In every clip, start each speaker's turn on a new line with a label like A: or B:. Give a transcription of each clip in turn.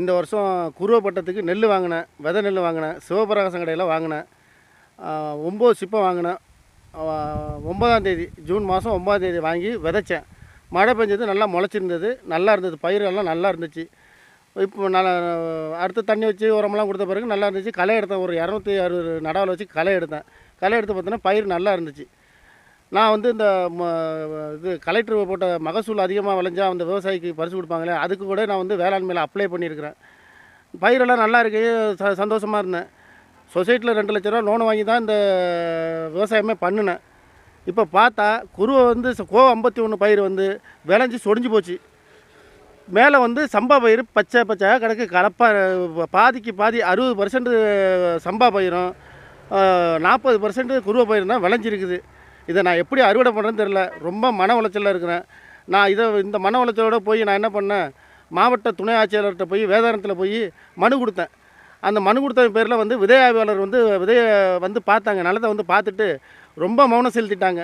A: இந்த வருஷம் குருவப்பட்டத்துக்கு நெல் வாங்கினேன் விதை நெல் வாங்கினேன் சிவபிரகாசம் கடையில் வாங்கினேன். ஒம்பது சிப்பம் வாங்கினேன். ஒன்பதாம் தேதி ஜூன் மாதம் ஒன்பதாம் தேதி வாங்கி விதைச்சேன். மழை பெஞ்சது நல்லா முளைச்சிருந்தது நல்லா இருந்தது. பயிரெல்லாம் நல்லா இருந்துச்சு. இப்போ நல்லா அடுத்து தண்ணி வச்சு உரமெல்லாம் கொடுத்த பிறகு நல்லா இருந்துச்சு. களை எடுத்தேன் ஒரு இரநூத்தி அறுபது நடவில் வச்சு களை எடுத்தேன். களை எடுத்து பார்த்தோன்னா பயிர் நல்லா இருந்துச்சு. நான் வந்து இந்த ம- இது கலெக்டர் போட்ட மகசூல் அதிகமாக விளைஞ்சா அந்த விவசாயிக்கு பரிசு கொடுப்பாங்களே அதுக்கு கூட நான் வந்து வேளாண்மையில் அப்ளை பண்ணியிருக்கிறேன். பயிரெல்லாம் நல்லா இருக்கு ச சந்தோஷமாக இருந்தேன். சொசைட்டியில் ரெண்டு லட்ச ரூபா லோன் வாங்கி தான் இந்த விவசாயமே பண்ணினேன். இப்போ பார்த்தா குருவை வந்து கோ ஐம்பத்தி ஒன்று பயிர் வந்து விளைஞ்சி சொடிஞ்சு போச்சு. மேலே வந்து சம்பா பயிர் பச்சை பச்சையாக கிடக்கு கலப்பாக பாதிக்கு பாதி அறுபது பர்சன்ட் சம்பா பயிரும் நாற்பது பர்சன்ட் குருவை பயிர் தான் விளைஞ்சிருக்குது. இதை நான் எப்படி அறுவடை பண்ணுறேன்னு தெரில ரொம்ப மன உளைச்சலில் இருக்கிறேன். நான் இதை இந்த மன உளைச்சலோட போய் நான் என்ன பண்ணேன்? மாவட்ட துணை ஆட்சியாளர்கிட்ட போய் வேதாரத்தில் போய் மனு கொடுத்தேன். அந்த மனு கொடுத்த பேரில் வந்து விதை ஆய்வாளர் வந்து விதையை வந்து பார்த்தாங்க. நிலத்தை வந்து பார்த்துட்டு ரொம்ப மௌனம் செலுத்திட்டாங்க.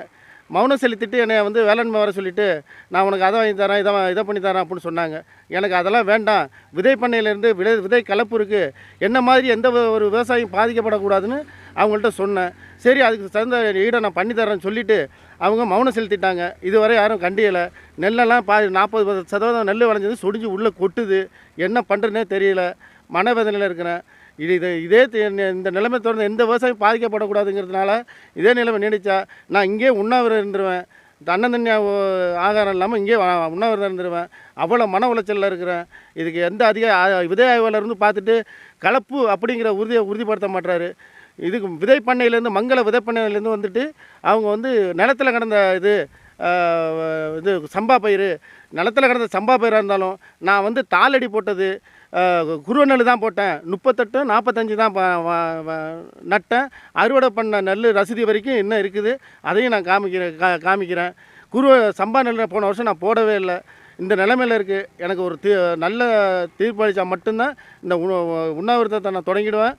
A: மௌனம் செலுத்திட்டு என்னை வந்து வேளாண்மை வர சொல்லிவிட்டு நான் உனக்கு அதை வாங்கி தரேன் இதை இதை பண்ணி தரேன் அப்படின்னு சொன்னாங்க. எனக்கு அதெல்லாம் வேண்டாம். விதை பண்ணையிலேருந்து விதை விதை கலப்பு இருக்குது என்ன மாதிரி எந்த ஒரு- ஒரு விவசாயம் பாதிக்கப்படக்கூடாதுன்னு அவங்கள்ட்ட சொன்னேன். சரி அதுக்கு தகுந்த ஈடை நான் பண்ணி தரேன்னு சொல்லிவிட்டு அவங்க மௌனம் செலுத்திட்டாங்க. இதுவரை யாரும் கண்டியலை. நெல்லெல்லாம் பா நாற்பது சதவீதம் நெல் விளைஞ்சது சொடிஞ்சு உள்ளே கொட்டுது. என்ன பண்ணுறதுனே தெரியல. மனவேதனையில் இருக்கிறேன் இது இது இதே இந்த நிலைமை தொடர்ந்து எந்த விவசாயம் பாதிக்கப்படக்கூடாதுங்கிறதுனால இதே நிலைமை நீடிச்சா நான் இங்கே உண்ணாவிரதம் இருந்துருவேன். தன்னந்தன்யா தண்ணி ஆகாரம் இல்லாமல் இங்கே உண்ணாவிரதம் இருந்துருவேன். அவ்வளோ மன உளைச்சலில் இருக்கிறேன். இதுக்கு எந்த அதிக விதை ஆய்வாளர் இருந்து பார்த்துட்டு கலப்பு அப்படிங்கிற உறுதியை உறுதிப்படுத்த மாட்டாரு இதுக்கு விதை பண்ணையிலேருந்து மங்கள விதை பண்ணையிலேருந்து வந்துட்டு அவங்க வந்து நிலத்தில் கடந்த இது இது சம்பா பயிர் நிலத்தில் கிடந்த சம்பா பயிராக இருந்தாலும் நான் வந்து தாளடி போட்டது குருவ நெல் தான் போட்டேன். முப்பத்தெட்டு நாற்பத்தஞ்சு தான் நட்டேன். அறுவடை பண்ண நெல் ரசீதி வரைக்கும் இன்னும் இருக்குது அதையும் நான் காமிக்கிறேன் கா காமிக்கிறேன். குருவ சம்பா நெல் போன வருஷம் நான் போடவே இல்லை. இந்த நிலமையில் இருக்குது எனக்கு ஒரு தீ நல்ல தீர்ப்பளித்தா மட்டும்தான் இந்த உண- உண்ணாவிரதத்தை நான் தொடங்கிடுவேன்.